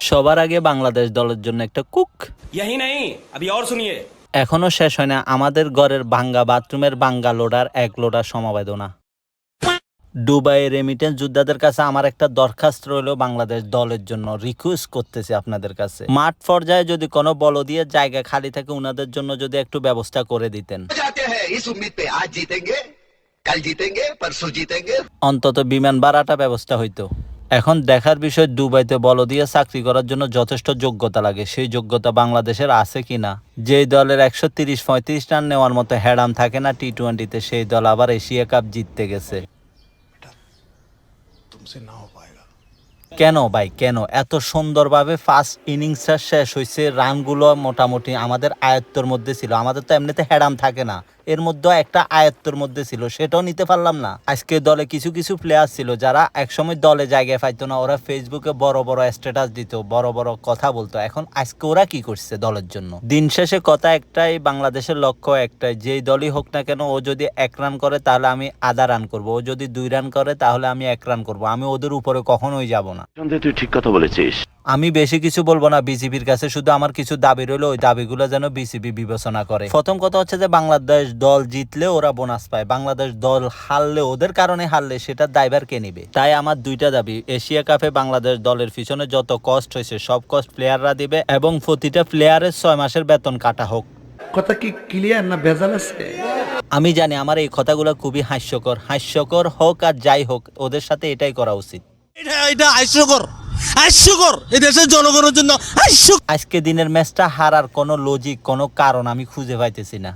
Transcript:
সবার আগে বাংলাদেশ দলের জন্য একটা কুক यही नहीं अभी और सुनिए এখনো শেষ হয় না আমাদের ঘরের ভাঙ্গা বাথরুমের ভাঙ্গা লোডার এক লোডার সমবেদনা দুবাই রেমিটেন্স যোদ্ধাদের কাছে আমার একটা দরখাস্ত রইল বাংলাদেশ দলের জন্য রিকোয়েস্ট করতেছি আপনাদের কাছে মাঠ পর্যায়ে যদি কোনো বলদিয়ে জায়গা খালি থাকে উনাদের জন্য যদি একটু ব্যবস্থা করে দিতেন जाते हैं इस उम्मीद पे आज जीतेंगे कल जीतेंगे परसों जीतेंगे অন্তত বিমান ভাড়াটা ব্যবস্থা হইতো এখন দেখার বিষয় দুবাইতে বল দিয়ে চাকরি করার জন্য যথেষ্ট যোগ্যতা লাগে। সেই যোগ্যতা বাংলাদেশের আছে কি না যেই দলের একশো তিরিশ পঁয়ত্রিশ রান নেওয়ার মতো হ্যাডাম থাকে না টি টোয়েন্টিতে সেই দল আবার এশিয়া কাপ জিততে গেছে। কেন ভাই, কেন? এত সুন্দরভাবে ফার্স্ট ইনিংসটা শেষ হয়েছে রানগুলো মোটামুটি আমাদের আয়ত্তর মধ্যে ছিল। আমাদের তো এমনিতে হ্যাডাম থাকে না। এর মধ্যে একটা আয়ত্তর মধ্যে ছিল, সেটাও নিতে পারলাম না। আজকে দলে কিছু কিছু প্লেয়ার ছিল যারা একসময় দলে জায়গায় পাইতো না, ওরা ফেসবুকে বড় বড় স্ট্যাটাস দিত, বড় বড় কথা বলতো। এখন আজকে ওরা কি করছে দলের জন্য? দিন শেষে কথা একটাই, বাংলাদেশের লক্ষ্য একটাই, যেই দলই হোক না কেন, ও যদি এক রান করে, তাহলে আমি আধা রান করব। ও যদি দুই রান করে, তাহলে আমি এক রান করব। আমি ওদের উপরে কখনোই যাব না। তুই ঠিক কথা বলেছিস। আমি বেশি কিছু বলব না বিসিবির কাছে শুধু আমার কিছু দাবি রইল ওই দাবিগুলো যেন বিসিবি বিবেচনা করে। প্রথম কথা হচ্ছে যে বাংলাদেশ দল জিতলে ওরা বোনাস পায় বাংলাদেশ দল হারলে ওদের কারণে হারলে সেটা দায়ভার কে নিবে? তাই আমার দুইটা দাবি এশিয়া কাপে বাংলাদেশ দলের পিছনে যত কষ্ট হয়েছে সব কষ্ট প্লেয়াররা দিবে এবং প্রতিটা প্লেয়ারের ছয় মাসের বেতন কাটা হোক। কথা কি ক্লিয়ার না ভেজাল আছে? আমি জানি আমার এই কথাগুলো খুবই হাস্যকর হাস্যকর হোক আর যাই হোক ওদের সাথে এটাই করা উচিত। এটা এটা হাস্যকর। হাস্যকর এই জনগণের জন্য হাস্য আজকে দিনের ম্যাচটা হারার কোনো লজিক কোনো কারণ আমি খুঁজে পাইতেছি না।